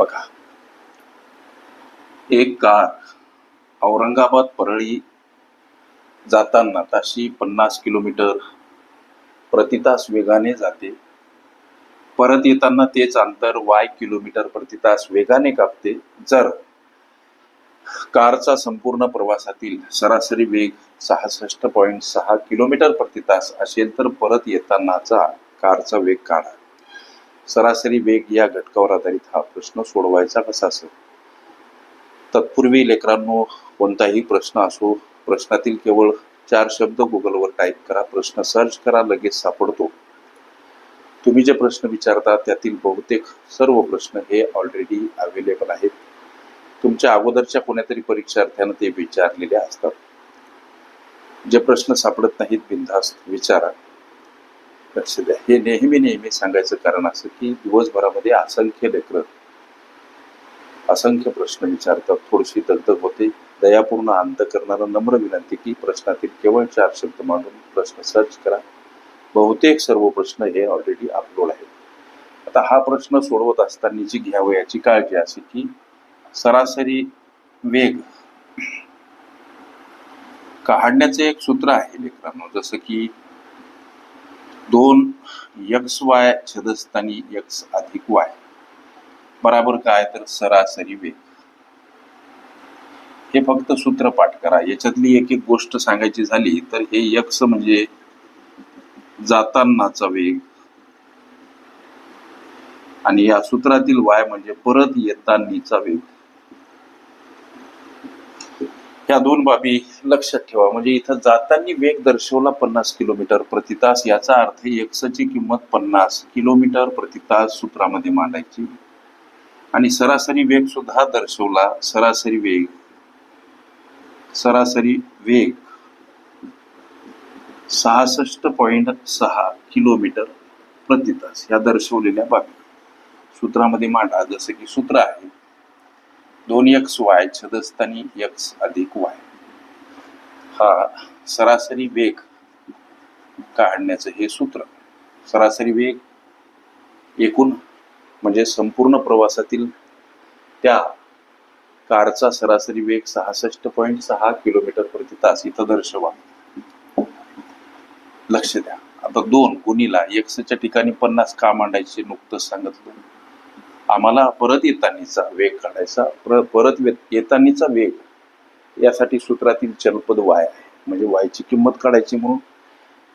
बघा. एक कार औरंगाबाद परळी जाताना ताशी पन्नास किलोमीटर प्रति तास वेगाने जाते. परत येताना तेच अंतर वाय किलोमीटर प्रति तास वेगाने कापते. जर कारचा संपूर्ण प्रवासातील सरासरी वेग सहासष्ट पॉईंट सहा किलोमीटर प्रति तास असेल तर परत येतानाचा कारचा वेग काढा. सरासरी वेग या घटकावर आधारित हा प्रश्न सोडवायचा कसा असेल? तत्पूर्वी लेकरांनो कोणताही प्रश्न असो प्रश्नातील केवळ चार शब्द गुगलवर टाईप करा प्रश्न सर्च करा लगेच सापडतो. तुम्ही जे प्रश्न विचारता त्यातील बहुतेक सर्व प्रश्न हे ऑलरेडी अवेलेबल आहेत. तुमच्या अगोदरच्या कोणत्यातरी परीक्षार्थ्यानं ते विचारलेले असतात. जे प्रश्न सापडत नाहीत बिनधास्त विचारा. लक्ष द्या हे नेहमी नेहमी सांगायचं कारण असं की दिवसभरामध्ये असंख्य लेकरं असंख्य प्रश्न विचारतात थोडीशी दगदग होते. दयापूर्ण अंत करणारा नम्र विनंती की प्रश्नातील केवळ चार शब्द मांडून प्रश्न सर्च करा. बहुतेक सर्व प्रश्न हे ऑलरेडी अपलोड आहेत. आता हा प्रश्न सोडवत असतानाची घ्यावयाची काळजी अशी की सरासरी वेग काढण्याचे एक सूत्र आहे लेकरांनो. जसं की दोन यक्स वाय छदस्थानी यक्स अधिक वाय. बराबर काय तर सरासरी वेग. हे फक्त सूत्र पाठ करा. याच्यातली एक एक गोष्ट सांगायची झाली तर हे यक्स म्हणजे जातानाचा वेग. आणि या सूत्रातील वाय म्हणजे परत येतानीचा वेग. या दोन बाबी लक्षात ठेवा. म्हणजे इथं जाताना वेग दर्शवला पन्नास किलोमीटर प्रति तास. याचा अर्थ एक्सची किंमत पन्नास किलोमीटर प्रति तास सूत्रामध्ये मांडायची. आणि सरासरी वेग सुद्धा दर्शवला. सरासरी वेग. सरासरी वेग सहासष्ट पॉईंट सहा किलोमीटर प्रति तास. या दर्शवलेल्या बाबी. सूत्रामध्ये मांडा. जसं की सूत्र आहे. दोन एक्स वाय छदस्थानी एक्स अधिक वाय हा सरासरी वेग काढण्याचं हे सूत्र. सरासरी वेग एकूण म्हणजे संपूर्ण प्रवासातील त्या कारचा सरासरी वेग सहासष्ट पॉईंट सहा किलोमीटर प्रति तास. इथं दर्शवा. लक्ष द्या. आता दोन गुणीला एक्सच्या ठिकाणी पन्नास का मांडायचे नुकतंच सांगितलं. आम्हाला परत येतानीचा वेग काढायचा पर परत वे- येतानीचा वेग यासाठी सूत्रातील चलपद वाय आहे. म्हणजे वायची किंमत काढायची म्हणून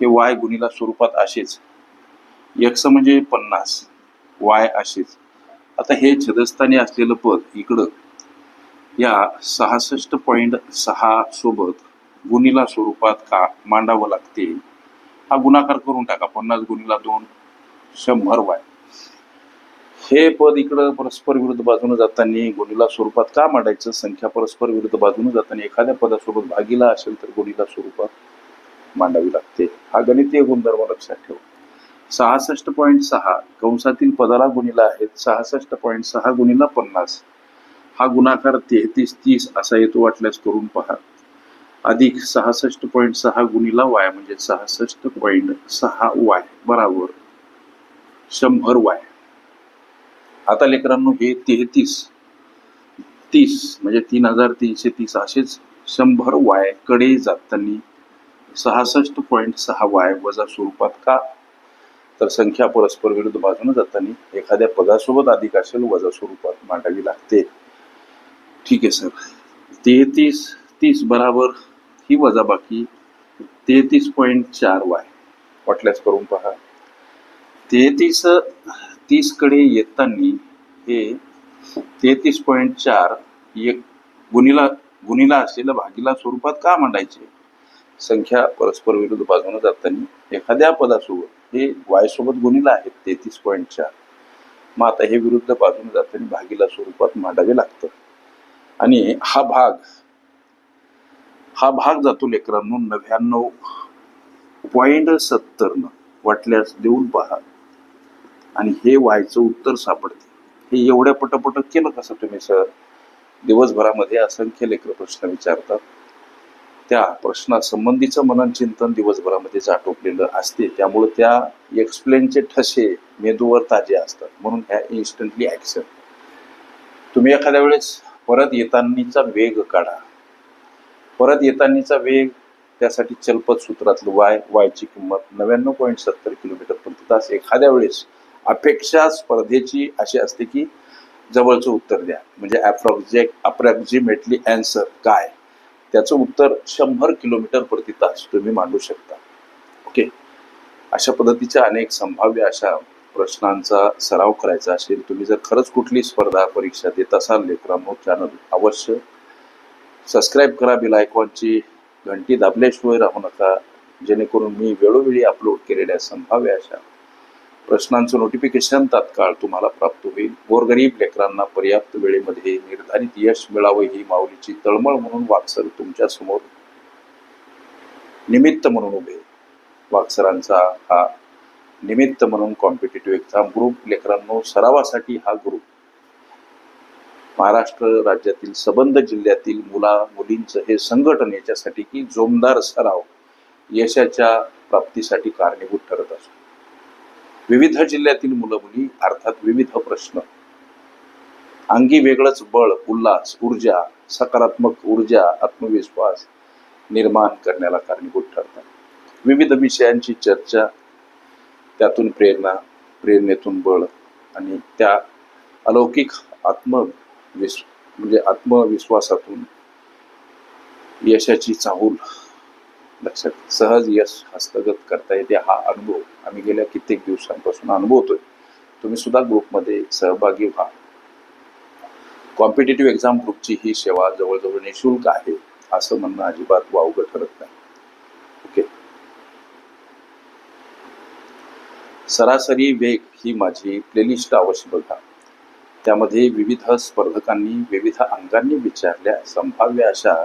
हे वाय गुणीला स्वरूपात असेच. यक्ष म्हणजे पन्नास वाय असेच. आता हे छदस्थानी असलेलं पद इकडं या सहासष्ट पॉईंट सहा सोबत गुणीला स्वरूपात का मांडावं लागते? हा गुणाकार करून टाका. पन्नास गुणीला दोन शंभर वाय हे पद इकडं परस्पर विरुद्ध बाजूने जाताना गुणीला स्वरूपात का मांडायचं? संख्या परस्पर विरुद्ध बाजूने जाताना एखाद्या पदासोबत भागीला असेल तर गुणीला स्वरूपात मांडावी लागते. हा गणितीय गुणधर्म लक्षात ठेवा. सहासष्ट पॉईंट सहा कंसातील पदाला गुणीला आहेत. सहासष्ट पॉईंट सहा गुणीला पन्नास. हा गुणाकार तेहतीस तीस असा येतो वाटल्यास करून पहा. अधिक सहासष्ट पॉईंट सहा गुणीला वाय म्हणजे सहासष्ट पॉईंट सहा वाय बराबर शंभर वाय. आता लेकरांनो हे तेहतीस तीस म्हणजे तीन हजार तीनशे तीस असेच शंभर वायकडे जाताना सहासष्ट पॉईंट सहा वाय वजा स्वरूपात का? तर संख्या परस्पर विरुद्ध बाजूने जाताना एखाद्या पदासोबत अधिक असेल वजा स्वरूपात मांडावी लागते. ठीक आहे सर. तेहतीस तीस बराबर ही वजा बाकी तेहतीस पॉईंट चार वाय. वाटल्यास करून पहा. तेहतीस तीसकडे येताना हे तेहतीस पॉईंट चार एक गुणीला गुणीला असलेल्या भागीला स्वरूपात का मांडायचे? संख्या परस्पर विरुद्ध बाजूने जाताना एखाद्या पदासोबत हे वायसोबत गुणिला गुणीला आहेत तेहतीस पॉईंट चार. मग आता हे विरुद्ध बाजूने जाताना भागीला स्वरूपात मांडावे लागतं. आणि हा भाग हा भाग जातो लेकरांनो नव्याण्णव पॉईंट सत्तरनं. वाटल्यास देऊन पहा. आणि हे व्हायचं उत्तर सापडते. हे एवढ्या पटपट केलं कसं तुम्ही सर? दिवसभरामध्ये असंख्य लेकर प्रश्न विचारतात. त्या प्रश्नासंबंधीचं मनन चिंतन दिवसभरामध्येच आटोपलेलं असते. त्यामुळे त्या एक्सप्लेनचे ठसे मेंदूवर ताजे असतात. म्हणून ह्या इन्स्टंटली ॲक्शन तुम्ही एखाद्या वेळेस परत येतानीचा वेग काढा. परत येतानीचा वेग त्यासाठी चलपत सूत्रातलं वाय वायची किंमत नव्याण्णव पॉईंट सत्तर किलोमीटर प्रति तास. एखाद्या वेळेस अपेक्षा स्पर्धेची अशी असते की जवळचं उत्तर द्या. म्हणजे अप्रॉक्झे अप्रॉक्झिमेटली अँसर काय? त्याचं उत्तर शंभर किलोमीटर प्रति तास तुम्ही मांडू शकता. ओके अशा पद्धतीच्या अनेक संभाव्य अशा प्रश्नांचा सराव करायचा असेल तुम्ही जर खरंच कुठली स्पर्धा परीक्षा देत असाल लेकरांनो चॅनल अवश्य सबस्क्राईब करा बिल आयकॉनची घंटी दाबल्याशिवाय राहू नका. जेणेकरून मी वेळोवेळी अपलोड केलेल्या संभाव्य अशा प्रश्नांचं नोटिफिकेशन तात्काळ तुम्हाला प्राप्त होईल. गोरगरीब लेकरांना पर्याप्त वेळेमध्ये निर्धारित यश मिळावं ही माऊलीची तळमळ म्हणून वाक्सर तुमच्यासमोर निमित्त म्हणून उभे. वाक्सरांचा हा निमित्त म्हणून कॉम्पिटेटिव्ह एक्झाम ग्रुप लेकरांनो सरावासाठी हा ग्रुप महाराष्ट्र राज्यातील सबंध जिल्ह्यातील मुला मुलींचं हे संघटन याच्यासाठी की जोमदार सराव यशाच्या प्राप्तीसाठी कारणीभूत ठरत असतो. विविध जिल्ह्यातील मुलं मुली अर्थात विविध प्रश्न. अंगी वेगळंच बळ उल्हास ऊर्जा सकारात्मक ऊर्जा आत्मविश्वास निर्माण करण्याला कारणीभूत ठरतात. विविध विषयांची चर्चा त्यातून प्रेरणा प्रेरणेतून बळ आणि त्या अलौकिक आत्मविश्व म्हणजे आत्मविश्वासातून यशाची चाहूल लक्षात सहज यश हस्तगत करता येते हा अनुभव आम्ही गेल्या कित्येक दिवसांपासून अनुभवतोय. तुम्ही सुद्धा ग्रुपमध्ये सहभागी व्हा. कॉम्पिटेटिव्ह एक्झाम ग्रुपची ही सेवा जवळजवळ निशुल्क आहे असं म्हणणं अजिबात वावगं ठरत नाही. ओके? सरासरी वेग ही माझी प्लेलिस्ट अवश्य बघा. त्यामध्ये विविध स्पर्धकांनी विविध अंगांनी विचारल्या संभाव्य अशा